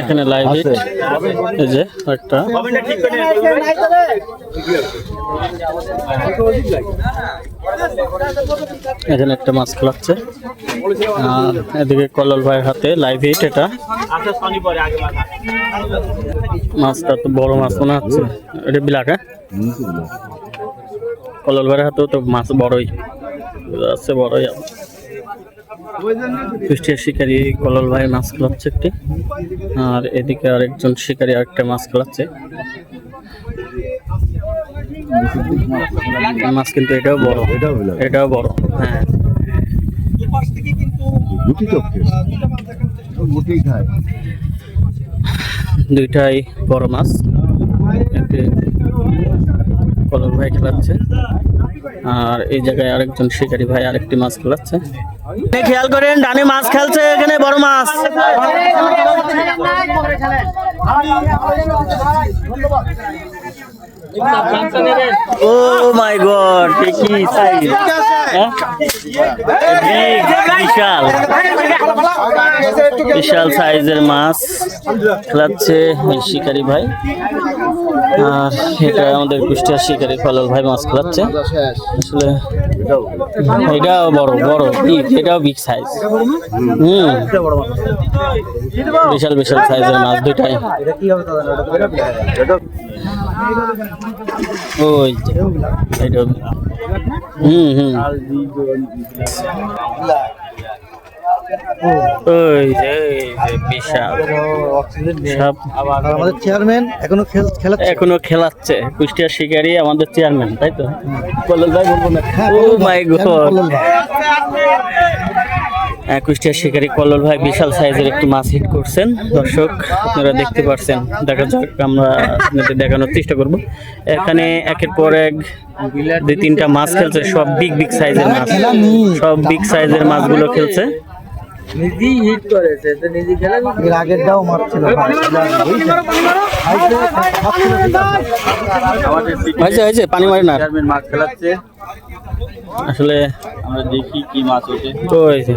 এখানে লাইভ এই যে একটা। এখানে একটা মাছ খেলাচ্ছে আর এদিকে কল্লোল ভাইয়ের হাতে লাইভ হিট এটা। মাছটা তো বড় মাছ মনে হচ্ছে। এটা বিলাক হ্যাঁ? কল্লোল ভাইয়ের হাতেও তো মাছ বড়ই। আছে, বড়ই কুষ্টিয়ার শিকারি কল্লোল ভাই মাছ খেলাচ্ছে একটি। আর এদিকে আরেকজন শিকারি আরেকটা মাছ খেলাচ্ছে। মাছ কিন্তু এটাও বড়। এটাও বড় হ্যাঁ। দুইটাই বড় মাছ। কলল ভাই খেলাচ্ছে। আর এই জায়গায় আরেকজন শিকারি ভাই আরেকটি মাছ খেলাচ্ছে। খেয়াল করেন, ডানে মাছ খেলছে, এখানে বড় মাছ। ও মাই গড কি সাইজ? বিশাল। বিশাল সাইজের মাছ খেলাচ্ছে শিকারি ভাই। আর এটা আমাদের কুষ্টিয়ার শিকারি ফলল ভাই মাছ খেলাচ্ছে আসলে এটাও বড় বড় বিগ এটাও বিগ সাইজ হুম। বিশাল বিশাল সাইজের মাছ দুইটাই। ওই এটা হুম হুম। ওই যে বিশাল। সব আমাদের চেয়ারম্যান এখনও খেলা এখনও খেলাচ্ছে। কুষ্টিয়া শিকারি আমাদের চেয়ারম্যান তাই তো? কল্লোল ভাই বলব না। ও মাই গড হ্যাঁ, কুষ্টিয়ার শিকারি কল্লোল ভাই বিশাল সাইজের একটি মাছ হিট করছেন। দর্শক আপনারা দেখতে পারছেন। দেখা যাক আমরা আপনাদের দেখানোর চেষ্টা করব। এখানে একের পর এক দুই তিনটা মাছ খেলছে। সব বিগ বিগ সাইজের মাছ। সব বিগ সাইজের মাছগুলো খেলছে। এর আগেরটাও মারছিল হয়েছে হয়েছে পানি মারে না। মাছ খেলাচ্ছে। আসলে আমরা দেখি কি মাছ ওঠে। ওই যে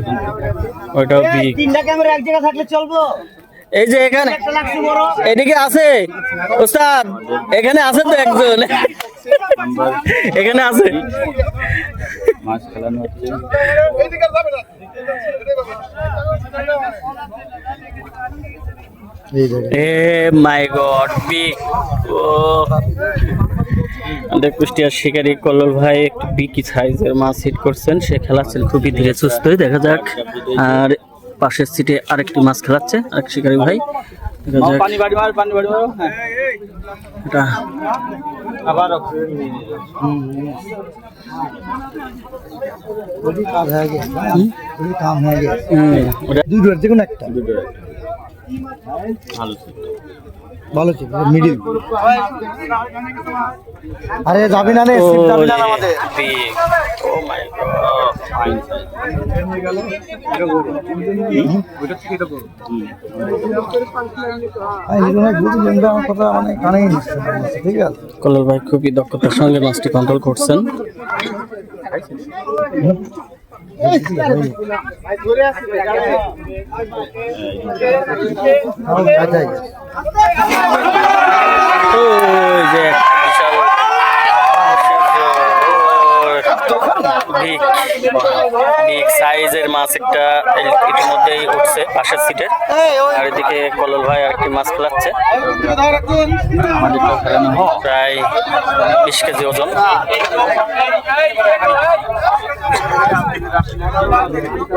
ওইটাও বিগ তিনটা ক্যামেরা এক জায়গায় থাকলে চলবো। এই যে এখানে একটা লাগছে বড়। এদিকে আছে। ওস্তাদ এখানে আছে তো একজন। এখানে আছে। মাছ খেলানো হচ্ছে। মাই গড বিগ ও। আমাদের কুষ্টিয়ার শিকারি কল্লোল ভাই একটু বিকি সাইজের মাছ হিট করছেন। সে খেলাচ্ছেন খুবই ধীরে সুস্থই দেখা যাক। আর পাশের সিটে আরেকটি মাছ খেলাচ্ছে আরেক শিকারি ভাই। দেখা যাক। পানি বাড়ি মার পানি বাড়ি মারো। হ্যাঁ। এটা হয়ে গেছে কাম হয়ে গেছে ডোর যে কোনো একটা। ভালো ছিল মিডিল আরে যাবি না রে ও সিট যাবি না আমাদের big. Oh মানে কানেই নিচ্ছে না। ঠিক আছে কল্লোল ভাই খুবই দক্ষতার সঙ্গে মাছটি কন্ট্রোল করছেন বিগ সাইজের মাছ একটা ইতিমধ্যেই উঠছে পাশের সিটে আর এদিকে ভাই আরেকটি মাছ হয় প্রায় বিশ কেজি ওজন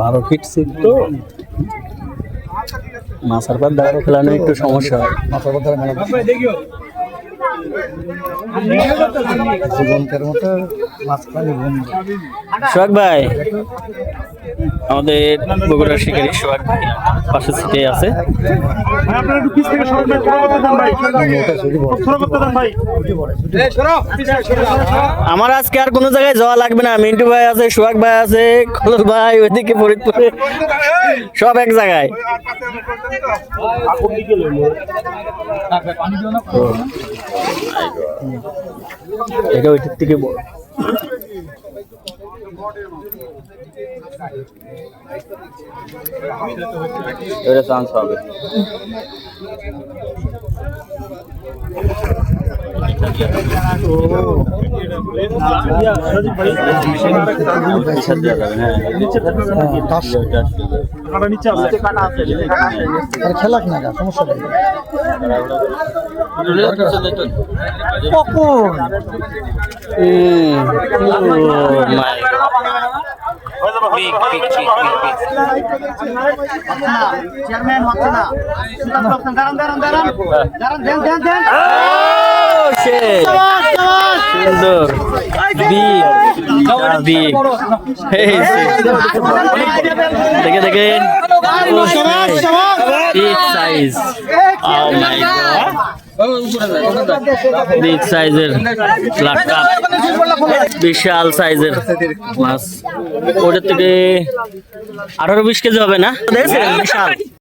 বারো ফিট সিট তো। মাছের পর দাঁড়ানো খেলানো একটু সমস্যা হয়। মাথার পাত মেলা জীবনকের মতো সোহাগ ভাই, আমাদের বগুড়ার শিকারী সোহাগ ভাই পাশে সিটে আছে। আমার আজকে আর কোনো জায়গায় যাওয়া লাগবে না। মিন্টু ভাই আছে, সোহাগ ভাই আছে কলর ভাই, ওইদিকে ফরিদপুরে। সব এক জায়গায়। এটা ওইটার থেকে বড়। এটা চান্স হবে। খেলাক না সমস্যা নেই কখন হুম ও মাই চেয়ারম্যান হচ্ছে না দাঁড়ান দাঁড়ান দাঁড়ান দাঁড়ান দেন দেন দেন সুন্দর। দেখে দেখেন size O my god big সাইজের বিশাল সাইজের মাছ। ওটার থেকে আঠারো বিশ কেজি হবে না? দেখেছেন বিশাল।